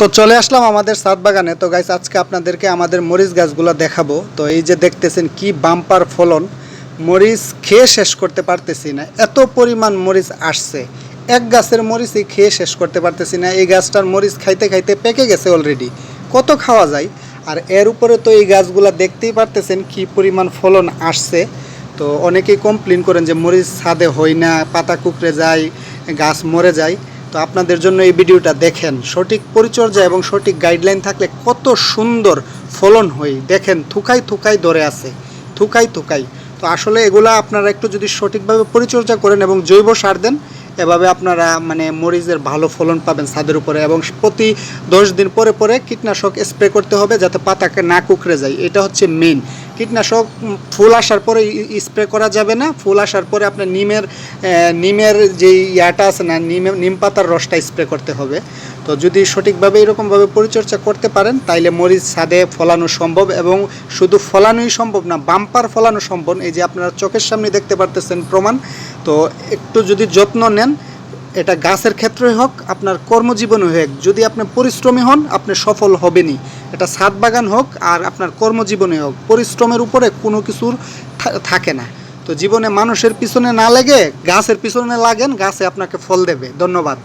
তো চলে আসলাম আমাদের সাত বাগানে। তো গাইস আজকে আপনাদেরকে আমাদের মরিচ গাছগুলো দেখাবো। তো এই যে দেখতেছেন কি বাম্পার ফলন। মরিচ খেয়ে শেষ করতে পারতেছি না। এত পরিমাণ মরিচ আসছে। এক গাছের মরিচই খেয়ে শেষ করতে পারতেছি না। এই গাছটার মরিচ খাইতে খাইতে পেকে গেছে অলরেডি কত খাওয়া যায়? আর এর উপরে তো এই গাছগুলো দেখতেই পারতেছেন কি পরিমাণ ফলন আসছে। তো অনেকেই কমপ্লেন করেন যে মরিচ ছাদে হয় না, পাতা কুকড়ে যায়, গাছ মরে যায়। তো আপনাদের জন্য এই ভিডিওটা দেখেন। সঠিক পরিচর্যা এবং সঠিক গাইডলাইন থাকলে কত সুন্দর ফলন হয়। দেখেন থুকাই থুকাই ধরে আছে। থুকাই থুকাই তো আসলে এগুলা আপনারা একটু যদি সঠিকভাবে পরিচর্যা করেন এবং জৈব সার দেন, এভাবে আপনারা মানে মরিচের ভালো ফলন পাবেন ছাদের উপরে এবং প্রতি দশ দিন পরে পরে কীটনাশক স্প্রে করতে হবে যাতে পাতাকে না কুকড়ে যায়। এটা হচ্ছে মেইন কীটনাশক ফুল আসার পরে স্প্রে করা যাবে না। ফুল আসার পরে আপনার নিমের নিমের যে ইয়াটা আছে না, নিমে নিম পাতার রসটা স্প্রে করতে হবে। তো যদি সঠিকভাবে এরকমভাবে পরিচর্যা করতে পারেন, তাইলে মরিচ ছাদে ফলানো সম্ভব এবং শুধু ফলানোই সম্ভব না, বাম্পার ফলানো সম্ভব। এই যে আপনারা চোখের সামনে দেখতে পারতেছেন প্রমাণ, তো একটু যদি যত্ন নেন এটা গাছের ক্ষেত্রে হোক, আপনার কর্মজীবনে হোক, যদি আপনি পরিশ্রমী হন, আপনি সফল হবেনই। এটা ছাদ বাগান হোক আর আপনার কর্মজীবনে হোক, পরিশ্রমের উপরে কোনো কিছুর থাকে না। তো জীবনে মানুষের পিছনে না লেগে, গাছের পিছনে লাগেন, গাছে আপনাকে ফল দেবে। ধন্যবাদ।